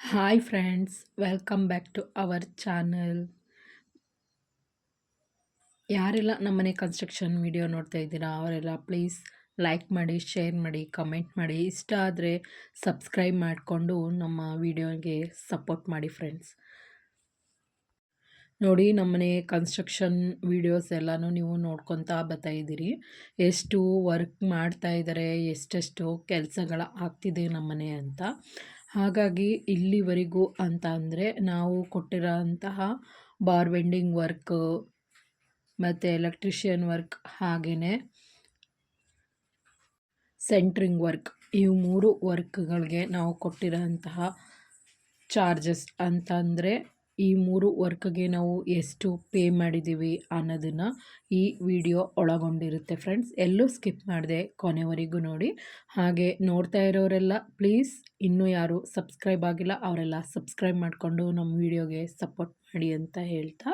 Hi friends welcome back to our channel ಯಾರೆಲ್ಲ ನಮ್ಮನೆ construction video ನೋಡ್ತಾ ಇದ್ದೀರಾ, ಅವರೆಲ್ಲ ಪ್ಲೀಸ್ ಲೈಕ್ ಮಾಡಿ ಶೇರ್ ಮಾಡಿ ಕಮೆಂಟ್ ಮಾಡಿ. ಇಷ್ಟ ಆದರೆ ಸಬ್ಸ್ಕ್ರೈಬ್ ಮಾಡಿಕೊಂಡು ನಮ್ಮ ವಿಡಿಯೋಗೆ ಸಪೋರ್ಟ್ ಮಾಡಿ ಫ್ರೆಂಡ್ಸ್ ನೋಡಿ ನಮ್ಮನೆ ಕನ್ಸ್ಟ್ರಕ್ಷನ್ ವೀಡಿಯೋಸ್ ಎಲ್ಲನೂ ನೀವು ನೋಡ್ಕೊತಾ ಬರ್ತಾ ಇದ್ದೀರಿ. ಎಷ್ಟು ವರ್ಕ್ ಮಾಡ್ತಾ ಇದ್ದಾರೆ, ಎಷ್ಟೆಷ್ಟು ಕೆಲಸಗಳ ಆಗ್ತಿದೆ ನಮ್ಮನೆ ಅಂತ. ಹಾಗಾಗಿ ಇಲ್ಲಿವರೆಗೂ ಅಂತ ಅಂದರೆ ನಾವು ಕೊಟ್ಟಿರೋಂತಹ ಬಾರ್ ಬೆಂಡಿಂಗ್ ವರ್ಕ್ ಮತ್ತು ಎಲೆಕ್ಟ್ರಿಷಿಯನ್ ವರ್ಕ್ ಹಾಗೆಯೇ ಸೆಂಟ್ರಿಂಗ್ ವರ್ಕ್ ಇವು ಮೂರು ವರ್ಕ್ಗಳಿಗೆ ನಾವು ಕೊಟ್ಟಿರೋಂತಹ ಚಾರ್ಜಸ್ ಅಂತಂದರೆ ಈ ಮೂರು ವರ್ಕ್ಗೆ ನಾವು ಎಷ್ಟು ಪೇ ಮಾಡಿದ್ದೀವಿ ಅನ್ನೋದನ್ನು ಈ ವಿಡಿಯೋ ಒಳಗೊಂಡಿರುತ್ತೆ ಫ್ರೆಂಡ್ಸ್. ಎಲ್ಲೂ ಸ್ಕಿಪ್ ಮಾಡಿದೆ ಕೊನೆವರೆಗೂ ನೋಡಿ. ಹಾಗೆ ನೋಡ್ತಾ ಇರೋರೆಲ್ಲ ಪ್ಲೀಸ್ ಇನ್ನೂ ಯಾರು ಸಬ್ಸ್ಕ್ರೈಬ್ ಆಗಿಲ್ಲ ಅವರೆಲ್ಲ ಸಬ್ಸ್ಕ್ರೈಬ್ ಮಾಡಿಕೊಂಡು ನಮ್ಮ ವಿಡಿಯೋಗೆ ಸಪೋರ್ಟ್ ಮಾಡಿ ಅಂತ ಹೇಳ್ತಾ.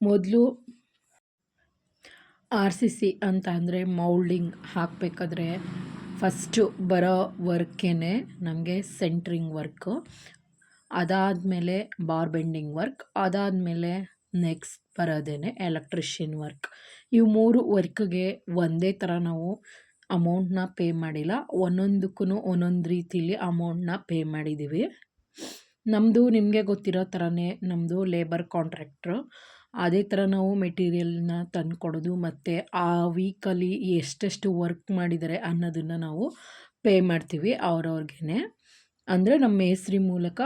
ಮೊದಲು ಆರ್ ಸಿ ಸಿ ಅಂತ ಅಂದರೆ ಮೌಲ್ಡಿಂಗ್ ಹಾಕಬೇಕಾದ್ರೆ ಫಸ್ಟು ಬರೋ ವರ್ಕೇ ನಮಗೆ ಸೆಂಟ್ರಿಂಗ್ ವರ್ಕು. ಅದಾದಮೇಲೆ ಬಾರ್ ಬೆಂಡಿಂಗ್ ವರ್ಕ್, ಅದಾದಮೇಲೆ ನೆಕ್ಸ್ಟ್ ಬರೋದೇನೆ ಎಲೆಕ್ಟ್ರಿಷಿಯನ್ ವರ್ಕ್. ಇವು ಮೂರು ವರ್ಕ್ಗೆ ಒಂದೇ ಥರ ನಾವು ಅಮೌಂಟ್ನ ಪೇ ಮಾಡಿಲ್ಲ ಒಂದೊಂದಕ್ಕೂ ಒಂದೊಂದು ರೀತಿಲಿ ಅಮೌಂಟನ್ನ ಪೇ ಮಾಡಿದ್ದೀವಿ ನಮ್ಮದು ನಿಮಗೆ ಗೊತ್ತಿರೋ ಥರನೇ ನಮ್ಮದು ಲೇಬರ್ ಕಾಂಟ್ರಾಕ್ಟ್ರು. ಅದೇ ಥರ ನಾವು ಮೆಟೀರಿಯಲ್ನ ತಂದುಕೊಡೋದು ಮತ್ತು ಆ ವೀಕಲ್ಲಿ ಎಷ್ಟೆಷ್ಟು ವರ್ಕ್ ಮಾಡಿದ್ದಾರೆ ಅನ್ನೋದನ್ನು ನಾವು ಪೇ ಮಾಡ್ತೀವಿ ಅವ್ರವ್ರಿಗೇ ಅಂದರೆ ನಮ್ಮ ಮೇಸ್ತ್ರಿ ಮೂಲಕ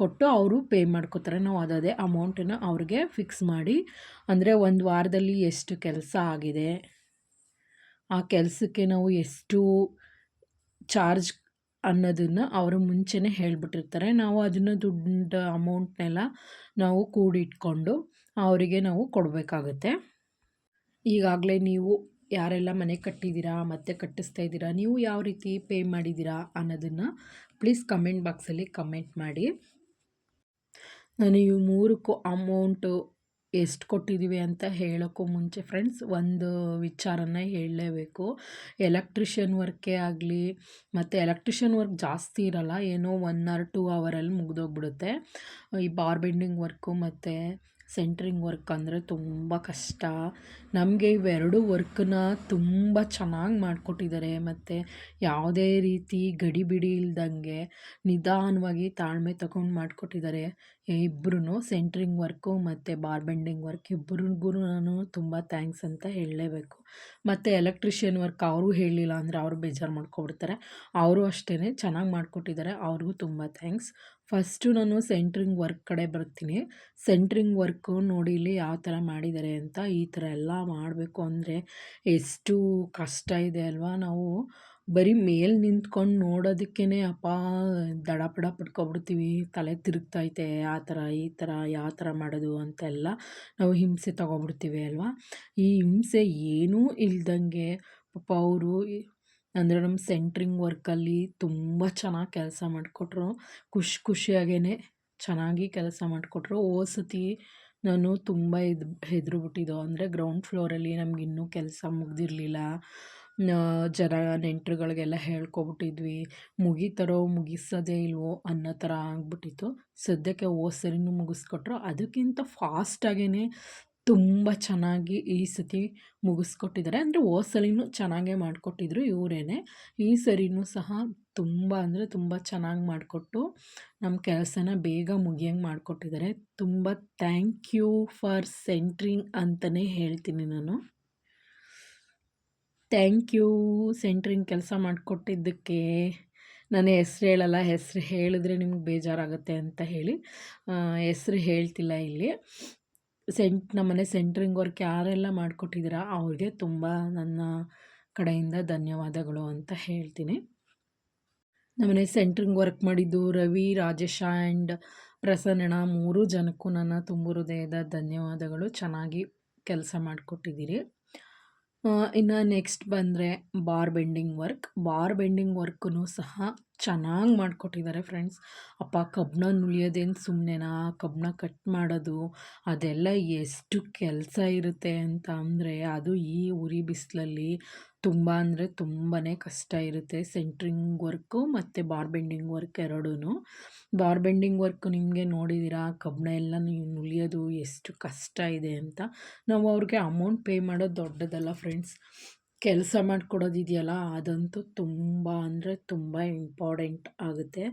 ಕೊಟ್ಟು ಅವರು ಪೇ ಮಾಡ್ಕೋತಾರೆ. ನಾವು ಅದೇ ಅಮೌಂಟನ್ನು ಅವ್ರಿಗೆ ಫಿಕ್ಸ್ ಮಾಡಿ, ಅಂದರೆ ಒಂದು ವಾರದಲ್ಲಿ ಎಷ್ಟು ಕೆಲಸ ಆಗಿದೆ, ಆ ಕೆಲಸಕ್ಕೆ ನಾವು ಎಷ್ಟು ಚಾರ್ಜ್ ಅನ್ನೋದನ್ನು ಅವರು ಮುಂಚೆನೇ ಹೇಳಿಬಿಟ್ಟಿರ್ತಾರೆ. ನಾವು ಅದನ್ನು ದುಡ್ಡು ಅಮೌಂಟ್ನೆಲ್ಲ ನಾವು ಕೂಡಿಟ್ಕೊಂಡು ಅವರಿಗೆ ನಾವು ಕೊಡಬೇಕಾಗುತ್ತೆ. ಈಗಾಗಲೇ ನೀವು ಯಾರೆಲ್ಲ ಮನೆ ಕಟ್ಟಿದ್ದೀರಾ, ಮತ್ತೆ ಕಟ್ಟಿಸ್ತಾ ಇದ್ದೀರಾ, ನೀವು ಯಾವ ರೀತಿ ಪೇ ಮಾಡಿದ್ದೀರಾ ಅನ್ನೋದನ್ನು ಪ್ಲೀಸ್ ಕಮೆಂಟ್ ಬಾಕ್ಸಲ್ಲಿ ಕಮೆಂಟ್ ಮಾಡಿ. ನಾನು ಈ ಮೂರಕ್ಕೂ ಅಮೌಂಟು ಎಷ್ಟು ಕೊಟ್ಟಿದ್ದೀವಿ ಅಂತ ಹೇಳೋಕ್ಕೂ ಮುಂಚೆ ಫ್ರೆಂಡ್ಸ್ ಒಂದು ವಿಚಾರನ ಹೇಳಲೇಬೇಕು. ಎಲೆಕ್ಟ್ರಿಷಿಯನ್ ವರ್ಕೇ ಆಗಲಿ, ಮತ್ತು ಎಲೆಕ್ಟ್ರಿಷಿಯನ್ ವರ್ಕ್ ಜಾಸ್ತಿ ಇರಲ್ಲ, ಏನೋ ಒನ್ ಆರ್ ಟೂ ಅವರಲ್ಲಿ ಮುಗಿದೋಗ್ಬಿಡುತ್ತೆ. ಈ ಬಾರ್ ಬೆಂಡಿಂಗ್ ವರ್ಕು ಮತ್ತು ಸೆಂಟ್ರಿಂಗ್ ವರ್ಕ್ ಅಂದರೆ ತುಂಬ ಕಷ್ಟ. ನಮಗೆ ಇವೆರಡು ವರ್ಕನ್ನ ತುಂಬ ಚೆನ್ನಾಗಿ ಮಾಡಿಕೊಟ್ಟಿದ್ದಾರೆ, ಮತ್ತು ಯಾವುದೇ ರೀತಿ ಗಡಿಬಿಡಿ ಇಲ್ದಂಗೆ ನಿಧಾನವಾಗಿ ತಾಳ್ಮೆ ತಗೊಂಡು ಮಾಡಿಕೊಟ್ಟಿದ್ದಾರೆ. ಇಬ್ಬರೂ ಸೆಂಟ್ರಿಂಗ್ ವರ್ಕು ಮತ್ತು ಬಾರ್ ಬೆಂಡಿಂಗ್ ವರ್ಕ್ ಇಬ್ರಿಗೂ ನಾನು ತುಂಬ ಥ್ಯಾಂಕ್ಸ್ ಅಂತ ಹೇಳಲೇಬೇಕು. ಮತ್ತು ಎಲೆಕ್ಟ್ರಿಷಿಯನ್ ವರ್ಕ್ ಅವರು ಹೇಳಲಿಲ್ಲ ಅಂದರೆ ಅವರು ಬೇಜಾರು ಮಾಡ್ಕೊಬಿಡ್ತಾರೆ. ಅವರು ಅಷ್ಟೇ ಚೆನ್ನಾಗಿ ಮಾಡಿಕೊಟ್ಟಿದ್ದಾರೆ. ಅವ್ರಿಗೂ ತುಂಬ ಥ್ಯಾಂಕ್ಸ್. ಫಸ್ಟು ನಾನು ಸೆಂಟ್ರಿಂಗ್ ವರ್ಕ್ ಕಡೆ ಬರ್ತೀನಿ. ಸೆಂಟ್ರಿಂಗ್ ವರ್ಕು ನೋಡಿ ಇಲ್ಲಿ ಯಾವ ಥರ ಮಾಡಿದ್ದಾರೆ ಅಂತ ಈ ಥರ ಎಲ್ಲ ಮಾಡಬೇಕು ಅಂದರೆ ಎಷ್ಟು ಕಷ್ಟ ಇದೆ ಅಲ್ವಾ ನಾವು. ಬರೀ ಮೇಲೆ ನಿಂತ್ಕೊಂಡು ನೋಡೋದಕ್ಕೇ ಅಪ್ಪ, ದಡ ಪಡ ಪಡ್ಕೊಬಿಡ್ತೀವಿ, ತಲೆ ತಿರುಗ್ತೈತೆ, ಆ ಥರ ಈ ಥರ ಯಾವ ಥರ ಮಾಡೋದು ಅಂತೆಲ್ಲ ನಾವು ಹಿಂಸೆ ತಗೊಬಿಡ್ತೀವಿ ಅಲ್ವಾ? ಈ ಹಿಂಸೆ ಏನೂ ಇಲ್ದಂಗೆ ಪಾಪ ಅವರು ಅಂದರೆ ನಮ್ಮ ಸೆಂಟ್ರಿಂಗ್ ವರ್ಕಲ್ಲಿ ತುಂಬ ಚೆನ್ನಾಗಿ ಕೆಲಸ ಮಾಡಿಕೊಟ್ರು. ಖುಷಿ ಖುಷಿಯಾಗೇ ಚೆನ್ನಾಗಿ ಕೆಲಸ ಮಾಡಿಕೊಟ್ರು. ಓಸತಿ ಸತಿ ನಾನು ತುಂಬ ಇದು ಹೆದ್ರು ಬಿಟ್ಟಿದ್ದು ಅಂದರೆ ಗ್ರೌಂಡ್ ಫ್ಲೋರಲ್ಲಿ ನಮಗಿನ್ನೂ ಕೆಲಸ ಮುಗ್ದಿರಲಿಲ್ಲ. ಜನ ನೆಂಟರುಗಳಿಗೆಲ್ಲ ಹೇಳ್ಕೊಬಿಟ್ಟಿದ್ವಿ, ಮುಗಿತಾರೋ, ಮುಗಿಸೋದೇ ಇಲ್ವೋ ಅನ್ನೋ ಥರ ಆಗ್ಬಿಟ್ಟಿತ್ತು. ಸದ್ಯಕ್ಕೆ ಹೋದ ಸರಿನೂ ಮುಗಿಸ್ಕೊಟ್ರು. ಅದಕ್ಕಿಂತ ಫಾಸ್ಟಾಗೇ ತುಂಬ ಚೆನ್ನಾಗಿ ಈ ಸತಿ ಮುಗಿಸ್ಕೊಟ್ಟಿದ್ದಾರೆ. ಅಂದರೆ ಹೋದ ಸಲಿನೂ ಚೆನ್ನಾಗೇ ಮಾಡಿಕೊಟ್ಟಿದ್ರು ಇವರೇ ಈ ಸರಿನೂ ಸಹ ತುಂಬ ಅಂದರೆ ತುಂಬ ಚೆನ್ನಾಗಿ ಮಾಡಿಕೊಟ್ಟು ನಮ್ಮ ಕೆಲಸನ ಬೇಗ ಮುಗಿಯಂಗೆ ಮಾಡಿಕೊಟ್ಟಿದ್ದಾರೆ. ತುಂಬ ಥ್ಯಾಂಕ್ ಯು ಫಾರ್ ಸೆಂಟ್ರಿಂಗ್ ಅಂತಲೇ ಹೇಳ್ತೀನಿ ನಾನು. ಥ್ಯಾಂಕ್ ಯು ಸೆಂಟ್ರಿಂಗ್ ಕೆಲಸ ಮಾಡಿಕೊಟ್ಟಿದ್ದಕ್ಕೆ. ನನ್ನ ಹೆಸ್ರು ಹೇಳಲ್ಲ, ಹೆಸ್ರು ಹೇಳಿದ್ರೆ ನಿಮ್ಗೆ ಬೇಜಾರಾಗುತ್ತೆ ಅಂತ ಹೇಳಿ ಹೆಸ್ರು ಹೇಳ್ತಿಲ್ಲ ಇಲ್ಲಿ. ಸೆಂಟ್ ನಮ್ಮನೆ ಸೆಂಟ್ರಿಂಗ್ ವರ್ಕ್ ಯಾರೆಲ್ಲ ಮಾಡಿಕೊಟ್ಟಿದ್ದೀರ ಅವ್ರಿಗೆ ತುಂಬ ನನ್ನ ಕಡೆಯಿಂದ ಧನ್ಯವಾದಗಳು ಅಂತ ಹೇಳ್ತೀನಿ. ನಮ್ಮನೆ ಸೆಂಟ್ರಿಂಗ್ ವರ್ಕ್ ಮಾಡಿದ್ದು ರವಿ, ರಾಜೇಶ ಆ್ಯಂಡ್ ಪ್ರಸನ್ನಣ ಮೂರು ಜನಕ್ಕೂ ನನ್ನ ತುಂಬ ಹೃದಯದ ಧನ್ಯವಾದಗಳು. ಚೆನ್ನಾಗಿ ಕೆಲಸ ಮಾಡಿಕೊಟ್ಟಿದ್ದೀರಿ. ಇನ್ನು ನೆಕ್ಸ್ಟ್ ಬಂದರೆ bar bending work bar bending ವರ್ಕೂ ಸಹ ಚೆನ್ನಾಗಿ ಮಾಡಿಕೊಟ್ಟಿದ್ದಾರೆ ಫ್ರೆಂಡ್ಸ್. ಅಪ್ಪ ಕಬ್ಬಣ ನುಲಿಯೋದೇನು ಸುಮ್ಮನೆನಾ ಕಬ್ಬಣ ಕಟ್ ಮಾಡೋದು, ಅದೆಲ್ಲ ಎಷ್ಟು ಕೆಲಸ ಇರುತ್ತೆ ಅಂತ ಅಂದರೆ, ಅದು ಈ ಉರಿ ಬಿಸಿಲಲ್ಲಿ ತುಂಬ ಅಂದರೆ ತುಂಬಾ ಕಷ್ಟ ಇರುತ್ತೆ. ಸೆಂಟ್ರಿಂಗ್ ವರ್ಕು ಮತ್ತು ಬಾರ್ ಬೆಂಡಿಂಗ್ ವರ್ಕ್ ಎರಡೂ ಬಾರ್ ಬೆಂಡಿಂಗ್ ವರ್ಕ್ ನಿಮಗೆ ನೋಡಿದ್ದೀರಾ ಕಬ್ಬಣ ಎಲ್ಲ ನೀವು ನುಲಿಯೋದು ಎಷ್ಟು ಕಷ್ಟ ಇದೆ ಅಂತ. ನಾವು ಅವ್ರಿಗೆ ಅಮೌಂಟ್ ಪೇ ಮಾಡೋದು ದೊಡ್ಡದಲ್ಲ ಫ್ರೆಂಡ್ಸ್. ಕೆಲಸ ಮಾಡಿಕೊಡೋದಿದೆಯಲ್ಲ ಅದಂತೂ ತುಂಬ ಅಂದರೆ ತುಂಬ ಇಂಪಾರ್ಟೆಂಟ್ ಆಗುತ್ತೆ.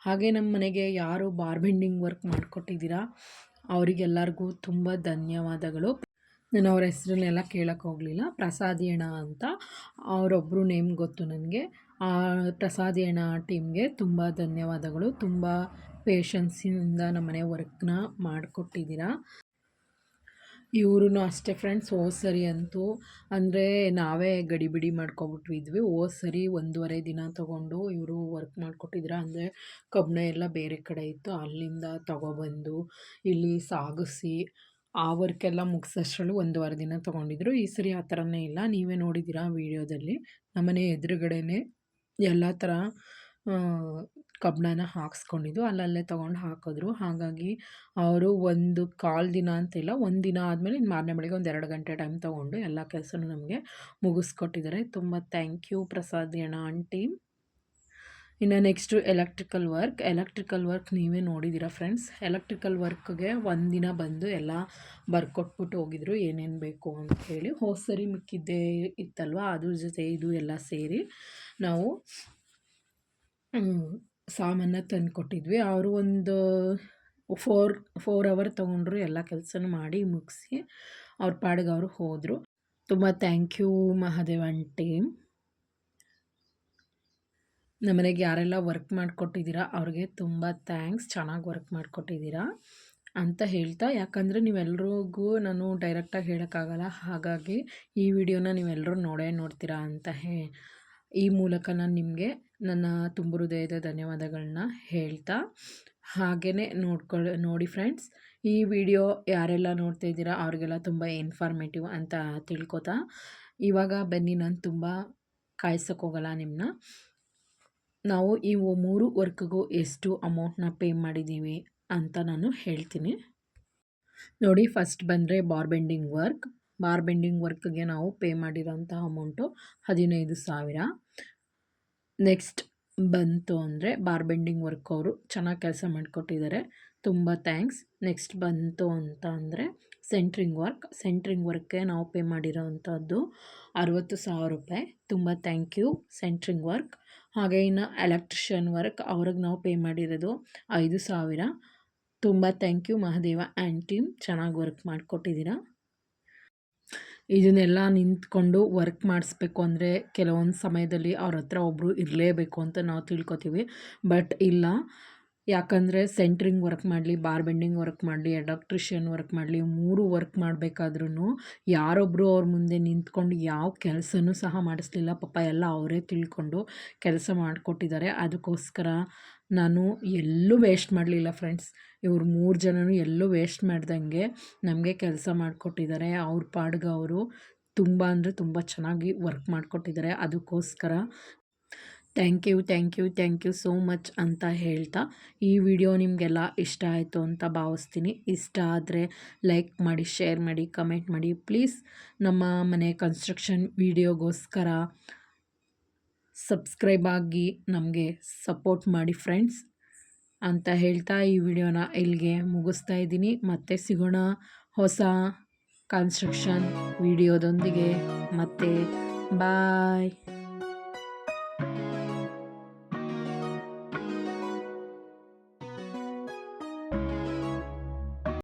ಹಾಗೆ ನಮ್ಮ ಮನೆಗೆ ಯಾರು ಬಾರ್ ಬೆಂಡಿಂಗ್ ವರ್ಕ್ ಮಾಡಿಕೊಟ್ಟಿದ್ದೀರಾ, ಅವರಿಗೆಲ್ಲರಿಗೂ ತುಂಬ ಧನ್ಯವಾದಗಳು. ನಾನು ಅವ್ರ ಹೆಸ್ರನ್ನೆಲ್ಲ ಕೇಳೋಕ್ಕೆ ಹೋಗಲಿಲ್ಲ. ಪ್ರಸಾದಿ ಅಣ್ಣ ಅಂತ ಅವರೊಬ್ಬರು ನೇಮ್ ಗೊತ್ತು ನನಗೆ. ಆ ಪ್ರಸಾದಿ ಅಣ್ಣ ಟೀಮ್ಗೆ ತುಂಬ ಧನ್ಯವಾದಗಳು. ತುಂಬ ಪೇಷನ್ಸಿಂದ ನಮ್ಮನೆ ವರ್ಕ್ನ ಮಾಡಿಕೊಟ್ಟಿದ್ದೀರಾ. ಇವ್ರೂ ಅಷ್ಟೇ ಫ್ರೆಂಡ್ಸ್ ಹೋದ ಸರಿ ಅಂತೂ. ಅಂದರೆ ನಾವೇ ಗಡಿಬಿಡಿ ಮಾಡ್ಕೊಬಿಟ್ವಿದ್ವಿ. ಹೋದ ಸರಿ, ಒಂದೂವರೆ ದಿನ ತೊಗೊಂಡು ಇವರು ವರ್ಕ್ ಮಾಡಿಕೊಟ್ಟಿದ್ರ. ಅಂದರೆ ಕಬ್ಬಣ ಎಲ್ಲ ಬೇರೆ ಕಡೆ ಇತ್ತು. ಅಲ್ಲಿಂದ ತೊಗೊಬಂದು, ಇಲ್ಲಿ ಸಾಗಿಸಿ, ಆ ವರ್ಕೆಲ್ಲ ಮುಗಿಸೋಷ್ಟ್ರಲ್ಲಿ ಒಂದೂವರೆ ದಿನ ತೊಗೊಂಡಿದ್ರು. ಈ ಸರಿ ಆ ಥರನೇ ಇಲ್ಲ. ನೀವೇ ನೋಡಿದ್ದೀರಾ ವೀಡಿಯೋದಲ್ಲಿ. ನಮ್ಮನೆ ಎದುರುಗಡೆನೇ ಎಲ್ಲ ಥರ ಕಬ್ಬಣನ ಹಾಕ್ಸ್ಕೊಂಡಿದ್ದು, ಅಲ್ಲಲ್ಲೇ ತೊಗೊಂಡು ಹಾಕಿದ್ರು. ಹಾಗಾಗಿ ಅವರು ಒಂದು ಕಾಲು ದಿನ ಅಂತಿಲ್ಲ, ಒಂದು ದಿನ ಆದಮೇಲೆ ಇನ್ನು ಮಾರನೇ ಬೆಳಿಗ್ಗೆ ಒಂದು ಎರಡು ಗಂಟೆ ಟೈಮ್ ತೊಗೊಂಡು ಎಲ್ಲ ಕೆಲಸನೂ ನಮಗೆ ಮುಗಿಸ್ಕೊಟ್ಟಿದ್ದಾರೆ. ತುಂಬ ಥ್ಯಾಂಕ್ ಯು ಪ್ರಸಾದ್ ಅಣ್ಣ ಆಂಟಿ ಇನ್ನು next electrical work electrical work ನೀವೇ ನೋಡಿದ್ದೀರಾ ಫ್ರೆಂಡ್ಸ್ ಎಲೆಕ್ಟ್ರಿಕಲ್ ವರ್ಕ್ಗೆ ಒಂದಿನ ಬಂದು ಎಲ್ಲ ಬರ್ಕೊಟ್ಬಿಟ್ಟು ಹೋಗಿದ್ರು. ಏನೇನು ಬೇಕು ಅಂತ ಹೇಳಿ. ಹೋದ ಸರಿ ಮಿಕ್ಕಿದ್ದೇ ಇತ್ತಲ್ವ? ಅದ್ರ ಜೊತೆ ಇದು ಎಲ್ಲ ಸೇರಿ ನಾವು ಸಾಮಾನ ತಂದು ಕೊಟ್ಟಿದ್ವಿ. ಅವರು ಒಂದು ಫೋರ್ ಫೋರ್ ಅವರ್ ತೊಗೊಂಡ್ರು ಎಲ್ಲ ಕೆಲಸನೂ ಮಾಡಿ ಮುಗಿಸಿ ಅವ್ರ ಪಾಡಿಗೆ ಅವರು ಹೋದರು. ತುಂಬ ಥ್ಯಾಂಕ್ ಯು ಮಹಾದೇವ್ ಆಂಟಿ ನಮ್ಮನೆಗೆ ಯಾರೆಲ್ಲ ವರ್ಕ್ ಮಾಡಿಕೊಟ್ಟಿದ್ದೀರಾ ಅವ್ರಿಗೆ ತುಂಬ ಥ್ಯಾಂಕ್ಸ್ ಚೆನ್ನಾಗಿ ವರ್ಕ್ ಮಾಡಿಕೊಟ್ಟಿದ್ದೀರಾ ಅಂತ ಹೇಳ್ತಾ, ಯಾಕಂದರೆ ನೀವೆಲ್ರಿಗೂ ನಾನು ಡೈರೆಕ್ಟಾಗಿ ಹೇಳೋಕ್ಕಾಗಲ್ಲ. ಹಾಗಾಗಿ ಈ ವಿಡಿಯೋನ ನೀವೆಲ್ಲರೂ ನೋಡೇ ನೋಡ್ತೀರಾ ಅಂತ ಹೇ ಈ ಮೂಲಕ ನಾನು ನಿಮಗೆ ನನ್ನ ತುಂಬ ಹೃದಯದ ಧನ್ಯವಾದಗಳನ್ನ ಹೇಳ್ತಾ ಹಾಗೆಯೇ ನೋಡ್ಕೊಳ್ಳಿ ನೋಡಿ ಫ್ರೆಂಡ್ಸ್ ಈ ವಿಡಿಯೋ ಯಾರೆಲ್ಲ ನೋಡ್ತಾ ಇದ್ದೀರಾ ಅವ್ರಿಗೆಲ್ಲ ತುಂಬ ಇನ್ಫಾರ್ಮೇಟಿವ್ ಅಂತ ತಿಳ್ಕೊತಾ, ಇವಾಗ ಬನ್ನಿ ನಾನು ತುಂಬ ಕಾಯ್ಸೋಕ್ಕೋಗಲ್ಲ ನಿಮ್ಮನ್ನ ನಾವು ಈ ಮೂರು ವರ್ಕ್ಗೂ ಎಷ್ಟು ಅಮೌಂಟ್ನ ಪೇ ಮಾಡಿದ್ದೀವಿ ಅಂತ ನಾನು ಹೇಳ್ತೀನಿ. ನೋಡಿ ಫಸ್ಟ್ ಬಂದರೆ bar bending work bar bending ವರ್ಕ್ಗೆ ನಾವು ಪೇ ಮಾಡಿರೋಂಥ ಅಮೌಂಟು ಹದಿನೈದು ಸಾವಿರ. ನೆಕ್ಸ್ಟ್ ಬಂತು ಅಂದರೆ ಬಾರ್ ಬೆಂಡಿಂಗ್ ವರ್ಕ್ ಅವರು ಚೆನ್ನಾಗಿ ಕೆಲಸ ಮಾಡಿಕೊಟ್ಟಿದ್ದಾರೆ ತುಂಬ ಥ್ಯಾಂಕ್ಸ್. ನೆಕ್ಸ್ಟ್ ಬಂತು ಅಂತ ಅಂದರೆ ಸೆಂಟ್ರಿಂಗ್ ವರ್ಕ್. ಸೆಂಟ್ರಿಂಗ್ ವರ್ಕ್ಗೆ ನಾವು ಪೇ ಮಾಡಿರೋ ಅಂಥದ್ದು ಅರುವತ್ತು ಸಾವಿರ ರೂಪಾಯಿ. ತುಂಬ ಥ್ಯಾಂಕ್ ಯು ಸೆಂಟ್ರಿಂಗ್ ವರ್ಕ್. ಹಾಗೆ ಇನ್ನು ಎಲೆಕ್ಟ್ರಿಷಿಯನ್ ವರ್ಕ್ ಅವ್ರಿಗೆ ನಾವು ಪೇ ಮಾಡಿರೋದು ಐದು ಸಾವಿರ. ತುಂಬ thank you Mahadeva and team. ಚೆನ್ನಾಗಿ ವರ್ಕ್ ಮಾಡಿಕೊಟ್ಟಿದ್ದೀರಾ. ಇದನ್ನೆಲ್ಲ ನಿಂತ್ಕೊಂಡು ವರ್ಕ್ ಮಾಡಿಸ್ಬೇಕು ಅಂದರೆ ಕೆಲವೊಂದು ಸಮಯದಲ್ಲಿ ಅವ್ರ ಹತ್ರ ಒಬ್ಬರು ಇರಲೇಬೇಕು ಅಂತ ನಾವು ತಿಳ್ಕೊತೀವಿ. ಬಟ್ ಇಲ್ಲ. ಯಾಕಂದರೆ ಸೆಂಟ್ರಿಂಗ್ ವರ್ಕ್ ಮಾಡಲಿ, ಬಾರ್ ಬೆಂಡಿಂಗ್ ವರ್ಕ್ ಮಾಡಲಿ ಎಲೆಕ್ಟ್ರಿಷಿಯನ್ ವರ್ಕ್ ಮಾಡಲಿ, ಮೂರು ವರ್ಕ್ ಮಾಡಬೇಕಾದ್ರೂ ಯಾರೊಬ್ಬರು ಅವ್ರ ಮುಂದೆ ನಿಂತ್ಕೊಂಡು ಯಾವ ಕೆಲಸನೂ ಸಹ ಮಾಡಿಸ್ಲಿಲ್ಲ. ಪಾಪ ಎಲ್ಲ ಅವರೇ ತಿಳ್ಕೊಂಡು ಕೆಲಸ ಮಾಡಿಕೊಟ್ಟಿದ್ದಾರೆ. ಅದಕ್ಕೋಸ್ಕರ ನಾನು ಎಲ್ಲೂ ವೇಸ್ಟ್ ಮಾಡಲಿಲ್ಲ ಫ್ರೆಂಡ್ಸ್. ಇವ್ರು ಮೂರು ಜನನೂ ಎಲ್ಲೂ ವೇಸ್ಟ್ ಮಾಡ್ದಂಗೆ ನಮಗೆ ಕೆಲಸ ಮಾಡಿಕೊಟ್ಟಿದ್ದಾರೆ. ಅವ್ರ ಪಾಡ್ಗೆ ಅವರು ತುಂಬ ಅಂದರೆ ತುಂಬ ಚೆನ್ನಾಗಿ ವರ್ಕ್ ಮಾಡಿಕೊಟ್ಟಿದ್ದಾರೆ. ಅದಕ್ಕೋಸ್ಕರ thank you thank you thank you so much ಅಂತ ಹೇಳ್ತಾ ಈ ವಿಡಿಯೋ ನಿಮಗೆಲ್ಲ ಇಷ್ಟ ಆಯಿತು ಅಂತ ಭಾವಿಸ್ತೀನಿ. ಇಷ್ಟ ಆದರೆ ಲೈಕ್ ಮಾಡಿ, ಶೇರ್ ಮಾಡಿ, ಕಮೆಂಟ್ ಮಾಡಿ. ಪ್ಲೀಸ್ ನಮ್ಮ ಮನೆ ಕನ್ಸ್ಟ್ರಕ್ಷನ್ ವಿಡಿಯೋಗೋಸ್ಕರ ಸಬ್ಸ್ಕ್ರೈಬ್ ಆಗಿ ನಮಗೆ ಸಪೋರ್ಟ್ ಮಾಡಿ ಫ್ರೆಂಡ್ಸ್ ಅಂತ ಹೇಳ್ತಾ ಈ ವಿಡಿಯೋನ ಇಲ್ಲಿಗೆ ಮುಗಿಸ್ತಾ ಇದ್ದೀನಿ. ಮತ್ತೆ ಸಿಗೋಣ ಹೊಸ ಕನ್ಸ್ಟ್ರಕ್ಷನ್ ವಿಡಿಯೋದೊಂದಿಗೆ. ಮತ್ತೆ ಬಾಯ್.